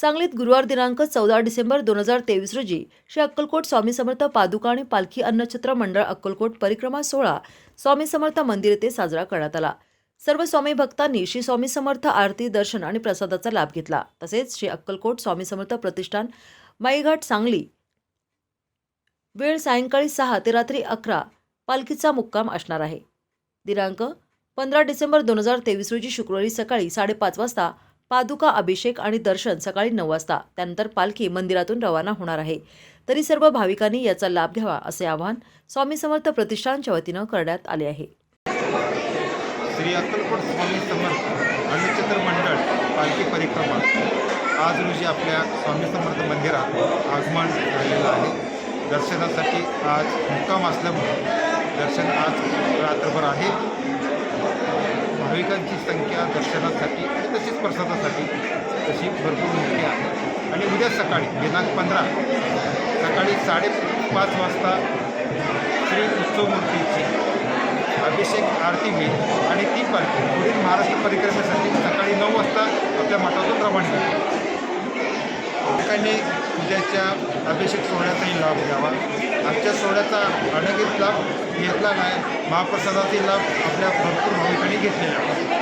सांगलीत गुरुवार दिनांक चौदा डिसेंबर दोन हजार तेवीस रोजी श्री अक्कलकोट स्वामी समर्थ पादुका आणि पालखी अन्नछत्र मंडळ अक्कलकोट परिक्रमा सोहळा स्वामी समर्थ मंदिर येथे साजरा करण्यात आला. सर्व स्वामी भक्तांनी श्री स्वामी समर्थ आरती दर्शन आणि प्रसादाचा लाभ घेतला. तसेच श्री अक्कलकोट स्वामी समर्थ प्रतिष्ठान माईघाट सांगली वेळ सायंकाळी सहा ते रात्री अकरा पालखीचा मुक्काम असणार आहे. दिनांक पंधरा डिसेंबर दोन हजार तेवीस रोजी शुक्रवारी सकाळी साडेपाच वाजता पादुका अभिषेक आणि दर्शन सकाळी नऊ वाजता. त्यानंतर पालखी मंदिरातून रवाना होणार आहे. तरी सर्व भाविकांनी याचा लाभ घ्यावा असे आवाहन स्वामी समर्थ प्रतिष्ठानच्या वतीनं करण्यात आले आहे. श्री अक्कलकोट स्वामी समर्थ अन्नचित्र मंडळ पालखी परिक्रमा आज रोजी आपल्या स्वामी समर्थ मंदिरात आगमन झालेलं आहे. दर्शनासाठी आज मुक्काम असल्यामुळे दर्शन आज रात्रभर आहे. भाविकांची संख्या दर्शनासाठी आणि तशीच प्रसादासाठी तशी भरपूर मोठी आहे. आणि उद्या सकाळी दिनांक पंधरा सकाळी साडेपाच वाजता श्री उत्सवमूर्तीची अभिषेक आरती होईल. आणि ती पालखी पुढील महाराष्ट्र परिक्रमेसाठी सकाळी नऊ वाजता आपल्या मठातून रवाना होईल. लोकांनी उद्याच्या अभिषेक सोहळ्याचाही लाभ घ्यावा. आजच्या सोहळ्याचा अनगित लाभ घेतला नाही. महाप्रसादातील लाभ आपल्या भरपूर भाविकांनी घेतलेला आहे